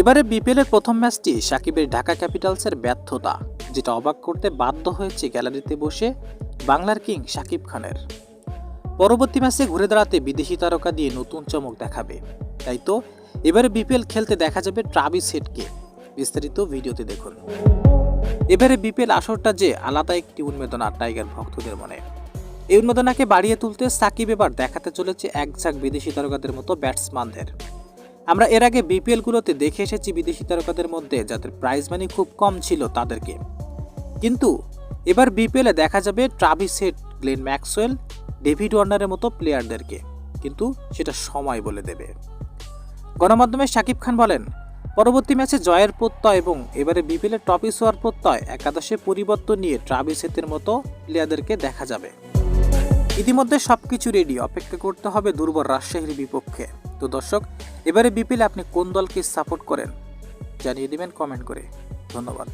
এবারে বিপিএলের প্রথম ম্যাচটি সাকিবের ঢাকা ক্যাপিটালসের ব্যর্থতা, যেটা অবাক করতে বাধ্য হয়েছে গ্যালারিতে বসে বাংলার কিং সাকিব খানের। পরবর্তী ম্যাচে ঘুরে দাঁড়াতে বিদেশি তারকা দিয়ে নতুন চমক দেখাবে। তাই তো, এবারে বিপিএল খেলতে দেখা যাবে ট্রাভিস হেডকে। বিস্তারিত ভিডিওতে দেখুন। এবারে বিপিএল আসরটা যে আলাদা একটি উন্মেদনা টাইগার ভক্তদের মনে। এই উন্মেদনাকে বাড়িয়ে তুলতে সাকিব এবার দেখাতে চলেছে এক ঝাঁক বিদেশি তারকাদের মতো ব্যাটসম্যানদের। আমরা এর আগে বিপিএলগুলোতে দেখে এসেছি বিদেশি তারকাদের মধ্যে, যাদের প্রাইজ মানি খুব কম ছিল তাদেরকে। কিন্তু এবার বিপিএলে দেখা যাবে Travis Head Glenn Maxwell David ওয়ার্নারের মতো প্লেয়ারদেরকে কিন্তু সেটা সময় বলে দেবে। গণমাধ্যমে শাকিব খান বলেন, পরবর্তী ম্যাচে জয়ের প্রত্যয় এবং এবারে বিপিএলের টপিস হওয়ার প্রত্যয় একাদশে পরিবর্তন নিয়ে ট্রাভিস হেতের মতো প্লেয়ারদেরকে দেখা যাবে। ইতিমধ্যে সবকিছু রেডি অপেক্ষা করতে হবে দুর্বল রাজশাহীর বিপক্ষে। তো দর্শক এবারে বিপিলে আপনি কোন দলকে সাপোর্ট করেন? জানিয়ে দেবেন কমেন্ট করে। ধন্যবাদ।